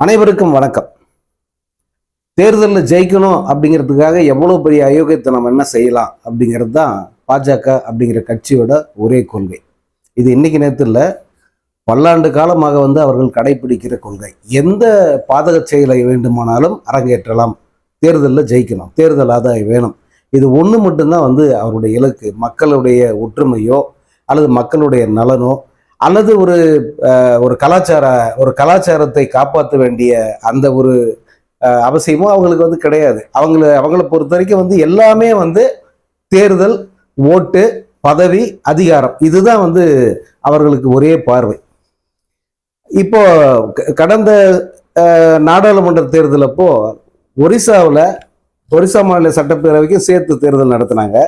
அனைவருக்கும் வணக்கம். தேர்தலில் ஜெயிக்கணும் அப்படிங்கிறதுக்காக எவ்வளோ பெரிய அயோக்கியத்தை நம்ம என்ன செய்யலாம் அப்படிங்கிறது தான் பாஜக அப்படிங்கிற கட்சியோட ஒரே கொள்கை. இது இன்னைக்கு நேரத்தில் இல்லை பல்லாண்டு காலமாக வந்து அவர்கள் கடைபிடிக்கிற கொள்கை. எந்த பாதக செயலை வேண்டுமானாலும் அரங்கேற்றலாம். தேர்தலில் ஜெயிக்கணும். தேர்தல் ஆதாயம் வேணும். இது ஒன்று மட்டும்தான் வந்து அவருடைய இலக்கு. மக்களுடைய ஒற்றுமையோ அல்லது மக்களுடைய நலனோ அல்லது ஒரு ஒரு கலாச்சார ஒரு கலாச்சாரத்தை காப்பாற்ற வேண்டிய அந்த ஒரு அவசியமும் அவங்களுக்கு வந்து கிடையாது. அவங்கள அவங்கள பொறுத்த வரைக்கும் வந்து எல்லாமே வந்து தேர்தல் ஓட்டு பதவி அதிகாரம். இதுதான் வந்து அவர்களுக்கு ஒரே பார்வை. இப்போ க- கடந்த நாடாளுமன்ற தேர்தல் அப்போ ஒரிசாவில் ஒரிசா மாநில சட்டப்பேரவைக்கும் சேர்த்து தேர்தல் நடத்தினாங்க.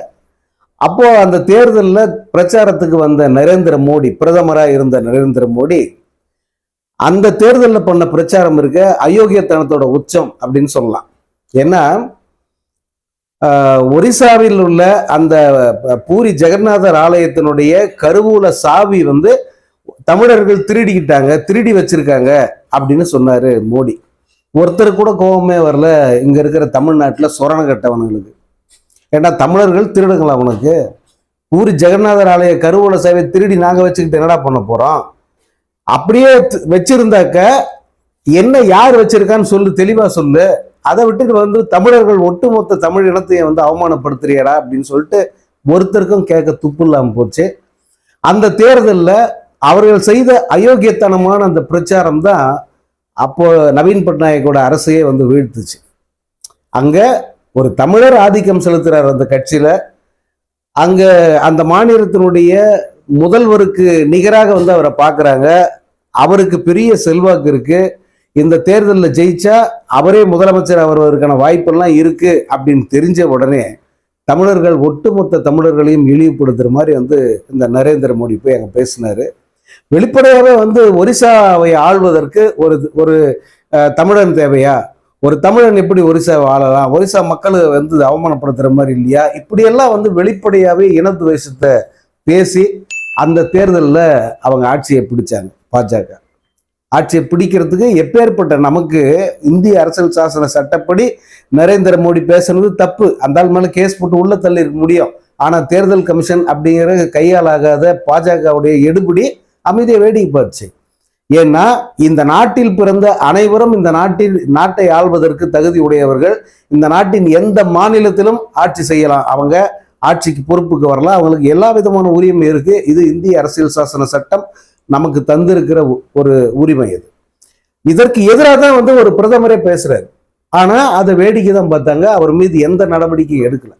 அப்போ அந்த தேர்தலில் பிரச்சாரத்துக்கு வந்த நரேந்திர மோடி பிரதமராக இருந்த நரேந்திர மோடி அந்த தேர்தலில் பண்ண பிரச்சாரம் இருக்க அயோக்கியத்தனத்தோட உச்சம் அப்படின்னு சொல்லலாம். ஏன்னா ஒரிசாவில் உள்ள அந்த ப- பூரி ஜெகநாதர் ஆலயத்தினுடைய கருவூல சாவி வந்து தமிழர்கள் திருடிக்கிட்டாங்க திருடி வச்சிருக்காங்க அப்படின்னு சொன்னாரு மோடி. ஒருத்தர் கூட கோபமே வரல இங்க இருக்கிற தமிழ்நாட்டில் சொரண கட்டவனுங்களுக்கு. ஏன்னா தமிழர்கள் திருடுங்களா உனக்கு? பூரி ஜெகநாதர் ஆலய கருவூல சேவை திருடி நாங்கள் வச்சுக்கிட்டு என்னடா பண்ண போகிறோம் அப்படியே வச்சிருந்தாக்க என்ன யார் வச்சிருக்கான்னு சொல்லு தெளிவாக சொல்லு. அதை விட்டுட்டு வந்து தமிழர்கள் ஒட்டுமொத்த தமிழ் இனத்தையும் வந்து அவமானப்படுத்துறியடா அப்படின்னு சொல்லிட்டு ஒருத்தருக்கும் கேட்க துப்பு இல்லாமல் போச்சு. அந்த தேர்தலில் அவர்கள் செய்த அயோக்கியத்தனமான அந்த பிரச்சாரம் தான் அப்போ நவீன் பட்நாயக்கோட அரசையே வந்து வீழ்த்துச்சு. அங்கே ஒரு தமிழர் ஆதிக்கம் செலுத்துகிறார் அந்த கட்சியில். அங்கே அந்த மாநிலத்தினுடைய முதல்வருக்கு நிகராக வந்து அவரை பார்க்குறாங்க. அவருக்கு பெரிய செல்வாக்கு இருக்குது இந்த தேர்தலில் ஜெயிச்சா அவரே முதலமைச்சர் அவர்களுக்கான வாய்ப்பெல்லாம் இருக்குது அப்படின்னு தெரிஞ்ச உடனே தமிழர்கள் ஒட்டுமொத்த தமிழர்களையும் இழிவுபடுத்துகிற மாதிரி வந்து இந்த நரேந்திர மோடி போய் அங்கே பேசினார். வெளிப்படையாகவே வந்து ஒரிசாவை ஆள்வதற்கு ஒரு ஒரு தமிழன் தேவையா? ஒரு தமிழன் எப்படி ஒரிசா வாழலாம்? ஒரிசா மக்களை வந்து அவமானப்படுத்துகிற மாதிரி இல்லையா? இப்படியெல்லாம் வந்து வெளிப்படையாகவே இனத்துவேஷத்தை பேசி அந்த தேர்தலில் அவங்க ஆட்சியை பிடிச்சாங்க பாஜக. ஆட்சியை பிடிக்கிறதுக்கு எப்பேற்பட்ட நமக்கு இந்திய அரசியல் சாசன சட்டப்படி நரேந்திர மோடி பேசுனது தப்பு. அந்த மேலே கேஸ் போட்டு உள்ள தள்ளி இருக்க முடியும். ஆனால் தேர்தல் கமிஷன் அப்படிங்கிற கையாலாகாத பாஜகவுடைய எடுபடி அமைதியை வேடிக்கை பார்த்துச்சு. ஏன்னா இந்த நாட்டில் பிறந்த அனைவரும் இந்த நாட்டில் நாட்டை ஆள்வதற்கு தகுதி உடையவர்கள். இந்த நாட்டின் எந்த மாநிலத்திலும் ஆட்சி செய்யலாம். அவங்க ஆட்சிக்கு பொறுப்புக்கு வரலாம். அவங்களுக்கு எல்லா விதமான உரிமை இருக்கு. இது இந்திய அரசியல் சாசன சட்டம் நமக்கு தந்திருக்கிற ஒரு உரிமை இது. இதற்கு எதிராக தான் வந்து ஒரு பிரதமரே பேசுறாரு. ஆனா அதை வேடிக்கை தான் பார்த்தாங்க. அவர் மீது எந்த நடவடிக்கையும் எடுக்கல.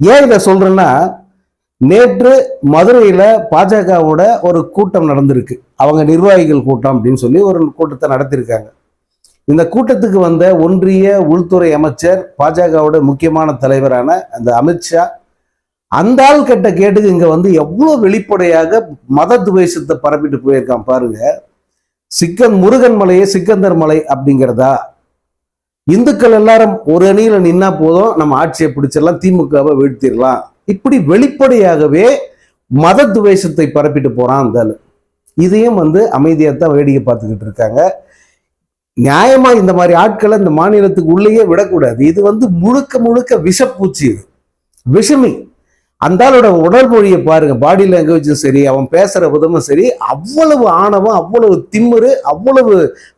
ஏன் இதை சொல்றேன்னா நேற்று மதுரையில பாஜகவோட ஒரு கூட்டம் நடந்திருக்கு. அவங்க நிர்வாகிகள் கூட்டம் அப்படின்னு சொல்லி ஒரு கூட்டத்தை நடத்தியிருக்காங்க. இந்த கூட்டத்துக்கு வந்த ஒன்றிய உள்துறை அமைச்சர் பாஜகவோட முக்கியமான தலைவரான அந்த அமித்ஷா அந்த ஆள் கட்ட கேட்டுக்கு இங்கே வந்து எவ்வளோ வெளிப்படையாக மத துவேஷத்தை பரப்பிட்டு போயிருக்கான் பாருங்க. சிக்கன் முருகன் மலையே சிக்கந்தர் மலை அப்படிங்கிறதா? இந்துக்கள் எல்லாரும் ஒரு அணியில் நின்னா போதும் நம்ம ஆட்சியை பிடிச்சிடலாம் திமுகவை வீழ்த்திடலாம். இப்படி வெளிப்படையாகவே மத துவேஷத்தை பரப்பிட்டு போறான் அந்த இதையும் வந்து அமைதியாக தான் வேடிக்கை பார்த்துக்கிட்டு இருக்காங்க. நியாயமா இந்த மாதிரி ஆட்களை இந்த மாநிலத்துக்கு உள்ளேயே விடக்கூடாது. இது வந்து முழுக்க முழுக்க விஷப்பூச்சி இது. விஷமி. அந்த ஆளோட உடல் மொழியை பாருங்க. பாடி லாங்குவேஜும் சரி அவன் பேசுற விதமும் சரி அவ்வளவு ஆணவம் அவ்வளவு திம்மரு அவ்வளவு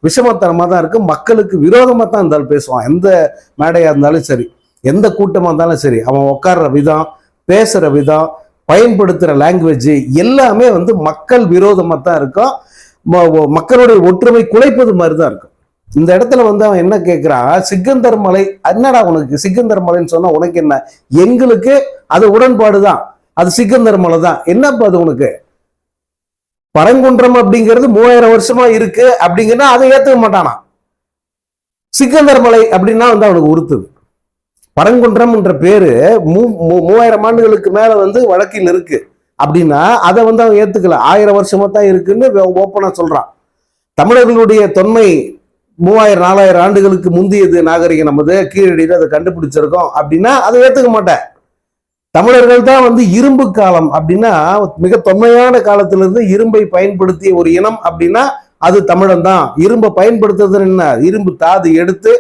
விஷமத்தனமா தான் இருக்கு. மக்களுக்கு விரோதமா தான் இருந்தாலும் பேசுவான். எந்த மேடையா இருந்தாலும் சரி எந்த கூட்டமா இருந்தாலும் சரி அவன் உட்கார்ற விதம் பேசுற விதம் பயன்படுத்துகிற லாங்குவேஜ் எல்லாமே வந்து மக்கள் விரோதமாக தான் இருக்கும். மக்களுடைய ஒற்றுமை குலைப்பது மாதிரி தான் இருக்கும். இந்த இடத்துல வந்து அவன் என்ன கேட்குறான் சிக்கந்தர் மலை என்னடா உனக்கு சிக்கந்தர் மலைன்னு சொன்னால் உனக்கு என்ன? எங்களுக்கு அது உடன்பாடு தான். அது சிக்கந்தர் மலை தான். என்னப்பா அது உனக்கு? பரங்குன்றம் அப்படிங்கிறது மூவாயிரம் வருஷமா இருக்கு அப்படிங்கன்னா அதை ஏற்றுக்க மாட்டானா சிக்கந்தர் மலை அப்படின்னா வந்து அவனுக்கு உறுத்துது. பரங்குன்றம்ன்ற பேரு மூ மூவாயிரம் ஆண்டுகளுக்கு மேல வந்து வழக்கில் இருக்கு. அப்படின்னா அதை வந்து அவன் ஏத்துக்கல. ஆயிரம் வருஷமா தான் இருக்குன்னு ஓப்பனா சொல்றான். தமிழர்களுடைய தொன்மை மூவாயிரம் நாலாயிரம் ஆண்டுகளுக்கு முந்தியது நாகரிகம் நமது. கீழடியில் அதை கண்டுபிடிச்சிருக்கோம். அப்படின்னா அதை ஏத்துக்க மாட்டேன். தமிழர்கள் தான் வந்து இரும்பு காலம். அப்படின்னா மிக தொன்மையான காலத்திலிருந்து இரும்பை பயன்படுத்திய ஒரு இனம் அப்படின்னா அது தமிழன் தான். இரும்பை பயன்படுத்துறது என்ன? இரும்பு தாது எடுத்து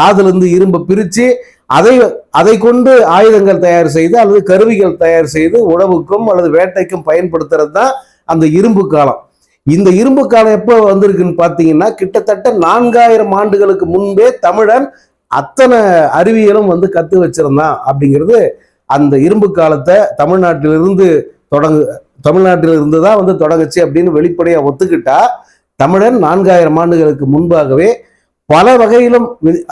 தாதுல இருந்து இரும்பை பிரிச்சு அதை அதை கொண்டு ஆயுதங்கள் தயார் செய்து அல்லது கருவிகள் தயார் செய்து உணவுக்கும் அல்லது வேட்டைக்கும் பயன்படுத்துறது தான் அந்த இரும்பு காலம். இந்த இரும்பு காலம் எப்போ வந்திருக்குன்னு பார்த்தீங்கன்னா கிட்டத்தட்ட நான்காயிரம் ஆண்டுகளுக்கு முன்பே தமிழன் அத்தனை அறிவியலும் வந்து கத்து வச்சிருந்தான் அப்படிங்கிறது அந்த இரும்பு காலத்தை தமிழ்நாட்டிலிருந்து தொடங்கு தமிழ்நாட்டில் இருந்து தான் வந்து தொடங்குச்சு அப்படின்னு வெளிப்படையாக ஒத்துக்கிட்டா தமிழன் நான்காயிரம் ஆண்டுகளுக்கு முன்பாகவே பல வகையிலும்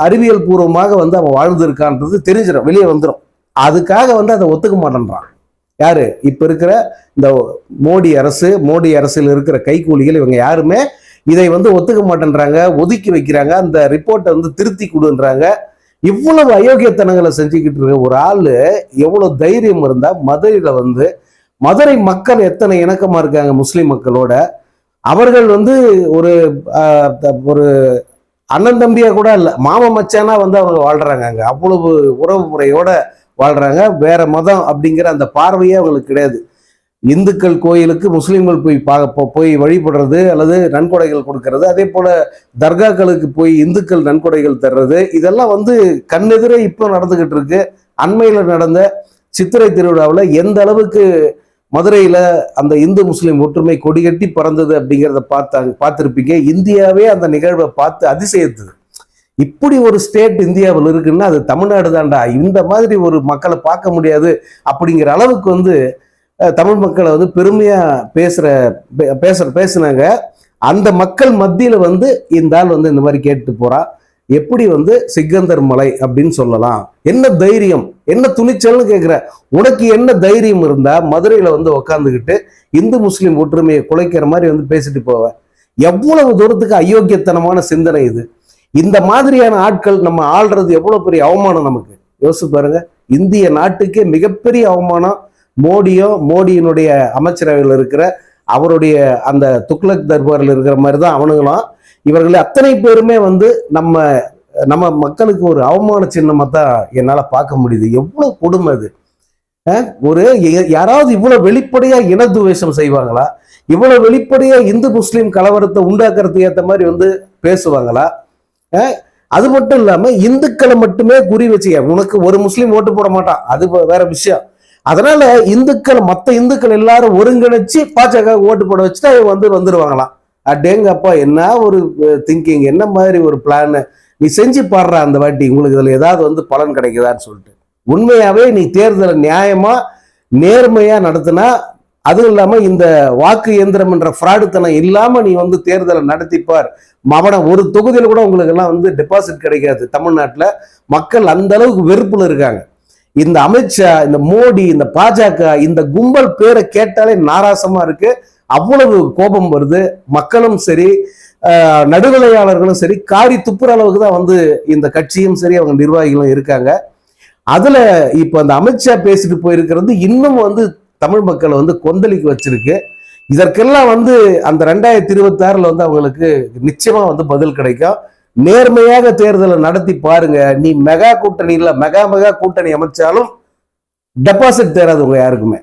அறிவியல் பூர்வமாக வந்து அவன் வாழ்ந்திருக்கான்றது தெரிஞ்சிடும் வெளியே வந்துடும் அதுக்காக வந்து அதை ஒத்துக்க மாட்டேன்றான். யாரு? இப்ப இருக்கிற இந்த மோடி அரசு மோடி அரசில் இருக்கிற கைக்கூலிகள் இவங்க யாருமே இதை வந்து ஒத்துக்க மாட்டேன்றாங்க ஒதுக்கி வைக்கிறாங்க அந்த ரிப்போர்ட்டை வந்து திருத்தி கொடுன்றாங்க. இவ்வளவு அயோக்கியத்தனங்களை செஞ்சுக்கிட்டு இருக்க ஒரு ஆளு எவ்வளவு தைரியம் இருந்தா மதுரையில வந்து மதுரை மக்கள் எத்தனை இணக்கமா இருக்காங்க முஸ்லீம் மக்களோட அவர்கள் வந்து ஒரு ஒரு அண்ணன் தம்பியா கூட இல்லை. மாமன் மச்சானா வந்து அவங்க வாழ்றாங்க அங்க. அவ்வளவு உறவு முறையோட வாழ்றாங்க. வேற மதம் அப்படிங்கிற அந்த பார்வையே அவங்களுக்கு கிடையாது. இந்துக்கள் கோயிலுக்கு முஸ்லீம்கள் போய் பா போய் வழிபடுறது அல்லது நன்கொடைகள் கொடுக்கறது அதே போல தர்காக்களுக்கு போய் இந்துக்கள் நன்கொடைகள் தர்றது இதெல்லாம் வந்து கண்ணெதிரே இப்போ நடந்துகிட்டு இருக்கு. அண்மையில் நடந்த சித்திரை திருவிழாவில் எந்த அளவுக்கு மதுரையில அந்த இந்து முஸ்லீம் ஒற்றுமை கொடிகட்டி பறந்தது அப்படிங்கிறத பார்த்தாங்க பார்த்துருப்பீங்க. இந்தியாவே அந்த நிகழ்வை பார்த்து அதிசயத்துது. இப்படி ஒரு ஸ்டேட் இந்தியாவில் இருக்குன்னா அது தமிழ்நாடு தான்டா. இந்த மாதிரி ஒரு மக்களை பார்க்க முடியாது அப்படிங்கிற அளவுக்கு வந்து தமிழ் மக்களை வந்து பெருமையா பேசுற பே- பேசுற பேசுனாங்க. அந்த மக்கள் மத்தியில வந்து இந்த ஆள் வந்து இந்த மாதிரி கேட்டு போகிறான் எப்படி வந்து சிக்கந்தர் மலை அப்படின்னு சொல்லலாம்? என்ன தைரியம்? என்ன துணிச்சல்னு கேட்குற உனக்கு என்ன தைரியம் இருந்தால் மதுரையில் வந்து உக்காந்துக்கிட்டு இந்து முஸ்லீம் ஒற்றுமையை குலைக்கிற மாதிரி வந்து பேசிட்டு போவேன் எவ்வளவு தூரத்துக்கு அயோக்கியத்தனமான சிந்தனை இது. இந்த மாதிரியான ஆட்கள் நம்ம ஆள்றது எவ்வளோ பெரிய அவமானம் நமக்கு. யோசிச்சு பாருங்க. இந்திய நாட்டுக்கே மிகப்பெரிய அவமானம் மோடியோ மோடியினுடைய அமைச்சரவையில் இருக்கிற அவருடைய அந்த துக்ளக் தர்பாரில் இருக்கிற மாதிரி தான் அவனுங்களும் இவர்கள் அத்தனை பேருமே வந்து நம்ம நம்ம மக்களுக்கு ஒரு அவமான சின்னமாக தான் என்னால் பார்க்க முடியுது. எவ்வளோ கொடுமை அது. ஒரு எ- யாராவது இவ்வளோ வெளிப்படையாக இனத்துவேஷம் செய்வாங்களா? இவ்வளோ வெளிப்படையாக இந்து முஸ்லீம் கலவரத்தை உண்டாக்குறதுக்கு ஏற்ற மாதிரி வந்து பேசுவாங்களா? அது மட்டும் இல்லாமல் இந்துக்களை மட்டுமே குறி வச்சுக்க உனக்கு ஒரு முஸ்லீம் ஓட்டு போட மாட்டான். அது வேற விஷயம். அதனால இந்துக்கள் மற்ற இந்துக்கள் எல்லாரும் ஒருங்கிணைச்சு பாஜக ஓட்டு போட வச்சுட்டு அவங்க வந்து வந்துருவாங்களாம். அடேங்கப்பா என்ன ஒரு திங்கிங் என்ன மாதிரி ஒரு பிளான் நீ செஞ்சு பாடுற அந்த வாட்டி உங்களுக்கு இதில் ஏதாவது வந்து பலன் கிடைக்குதான்னு சொல்லிட்டு. உண்மையாகவே நீ தேர்தலை நியாயமாக நேர்மையாக நடத்தினா அதுவும் இல்லாமல் இந்த வாக்கு இயந்திரம் என்ற ஃப்ராடுத்தனம் இல்லாமல் நீ வந்து தேர்தலை நடத்திப்பார். அவனை ஒரு தொகுதியில் கூட உங்களுக்கு எல்லாம் வந்து டெபாசிட் கிடைக்காது. தமிழ்நாட்டில் மக்கள் அந்த அளவுக்கு வெறுப்பில் இருக்காங்க. இந்த அமித்ஷா இந்த மோடி இந்த பாஜக இந்த கும்பல் பேரை கேட்டாலே நாராசமாக இருக்குது அவ்வளவு கோபம் வருது. மக்களும் சரி நடுநிலையாளர்களும் சரி காரி துப்புற அளவுக்கு தான் வந்து இந்த கட்சியும் சரி அவங்க நிர்வாகிகளும் இருக்காங்க. அதுல இப்ப அந்த அமித்ஷா பேசிட்டு போயிருக்கிறது இன்னும் வந்து தமிழ் மக்களை வந்து கொந்தளிக்க வச்சிருக்கு. இதற்கெல்லாம் வந்து அந்த ரெண்டாயிரத்தி இருபத்தி ஆறுல வந்து அவங்களுக்கு நிச்சயமா வந்து பதில் கிடைக்கும். நேர்மையாக தேர்தலை நடத்தி பாருங்க. நீ மெகா கூட்டணி இல்ல மெகா மெகா கூட்டணி அமைச்சாலும் டெபாசிட் தேராது உங்க யாருக்குமே.